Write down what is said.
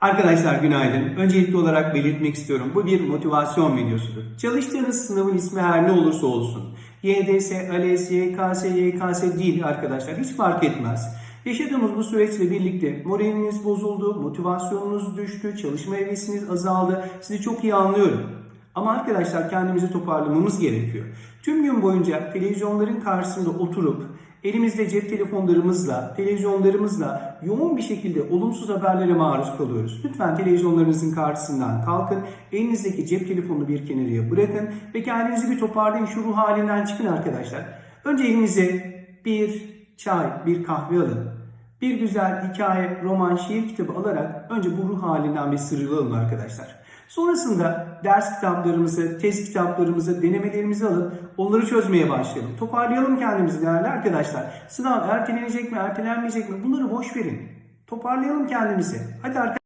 Arkadaşlar günaydın. Öncelikli olarak belirtmek istiyorum. Bu bir motivasyon videosudur. Çalıştığınız sınavın ismi her ne olursa olsun. YDS, ALES, YKS, YKS değil arkadaşlar. Hiç fark etmez. Yaşadığımız bu süreçle birlikte moraliniz bozuldu, motivasyonunuz düştü, çalışma hevesiniz azaldı. Sizi çok iyi anlıyorum. Ama arkadaşlar kendimizi toparlamamız gerekiyor. Tüm gün boyunca televizyonların karşısında oturup elimizde cep telefonlarımızla, televizyonlarımızla yoğun bir şekilde olumsuz haberlere maruz kalıyoruz. Lütfen televizyonlarınızın karşısından kalkın, elinizdeki cep telefonunu bir kenarıya bırakın ve kendinizi bir toparlayın, şu ruh halinden çıkın arkadaşlar. Önce elinize bir çay, bir kahve alın. Bir güzel hikaye, roman, şiir kitabı alarak önce bu ruh halinden bir sıyrılalım arkadaşlar. Sonrasında ders kitaplarımızı, test kitaplarımızı, denemelerimizi alıp onları çözmeye başlayalım. Toparlayalım kendimizi değerli arkadaşlar. Sınav ertelenecek mi, ertelenmeyecek mi? Bunları boş verin. Toparlayalım kendimizi. Hadi arkadaşlar.